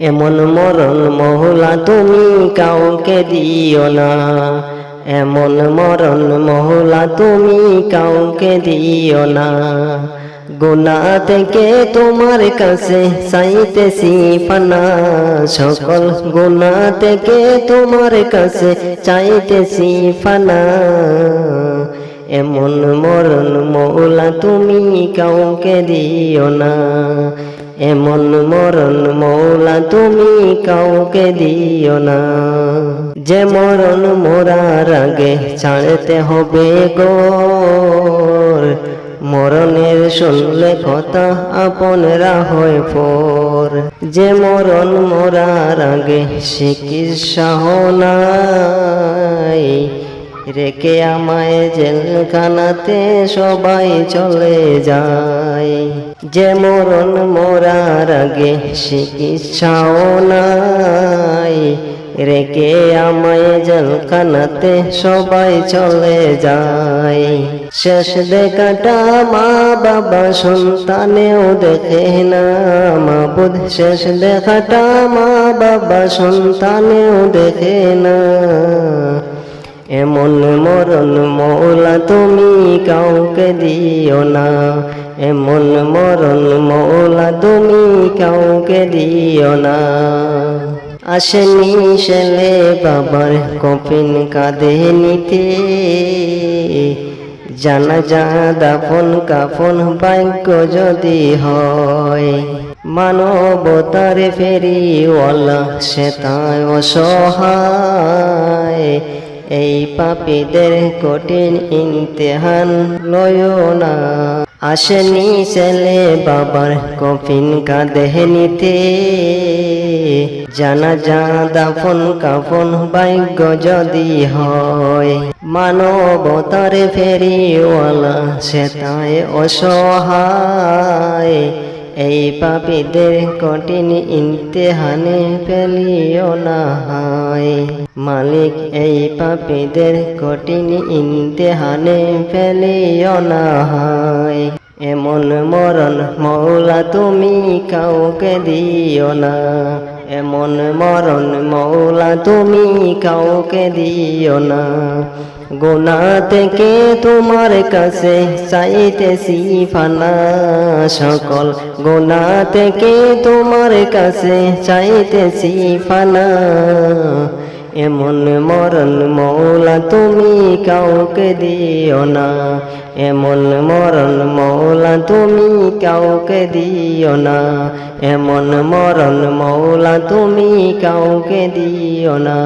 এমন মরণ মহলা তুমি কাউকে দিও না। এমন মরণ মহলা তুমি কাউকে দিও না। গুনা থেকে তোমার কাছে চাইতেছি ফানা সকল গুনা থেকে তোমার কাছে চাইতেছি ফানা এমন মরণ মৌলা তুমি কাউকে দিও না। এমন মরণ মৌলা তুমি কাউকে দিও না। যে মরণ মোরার আগে ছাড়তে হবে গোর। মরণের শুনলে কথা আপনরা হয় পর যে মরণ মোরার আগে চিকিৎসা নাই রেখে আমায় জেলখানাতে সবাই চলে যায়। যে মরণ মোরার আগে চিকিৎসাও নাই। রেখে আমায় জেলখানাতে সবাই চলে যায়। শেষ দেখাটা মা বাবা সন্তানেও দেখে না মাবুদ। শেষ দেখাটা মা বাবা সন্তানেও দেখে না এমন মরণ মৌলা তুমি কাউকে দিও না। এমন মরণ মৌলা তুমি কাউকে দিও না। আসেনি ছেলে বাবার কপিন কাঁদে নিতে। জানা যা দাফন কাফন ভাগ্য যদি হয়, মানবতার ফেরিওয়ালা সে তাই অসহায়। এই পাপীদের কঠিন ইমতেহান লয় না। আসেনি ছেলে বাবার কফিন কাঁদে নিতে। জানা যা দাফন কাফন ভাগ্য যদি হয়। মানবতার ফেরিওয়ালা সে তাই অসহায়। এই পাপীদের কঠিন ইন্তেহানে ফেলিও না হয়। মালিক এই পাপীদের কঠিন ইন্তেহানে ফেলিও না হয়। এমন মরণ মৌলা তুমি কাউকে দিও না। এমন মরণ মৌলা তুমি কাউকে দিও না। গোনা থেকে তোমার কাছে চাইতেছি ফানা সকল। গোনা থেকে তোমার কাছে চাইতেছি ফানা এমন মরণ মৌলা তুমি কাউকে দিও না। এমন মরণ মৌলা তুমি কাউকে দিও না। এমন মরণ মৌলা তুমি কাউকে দিও না।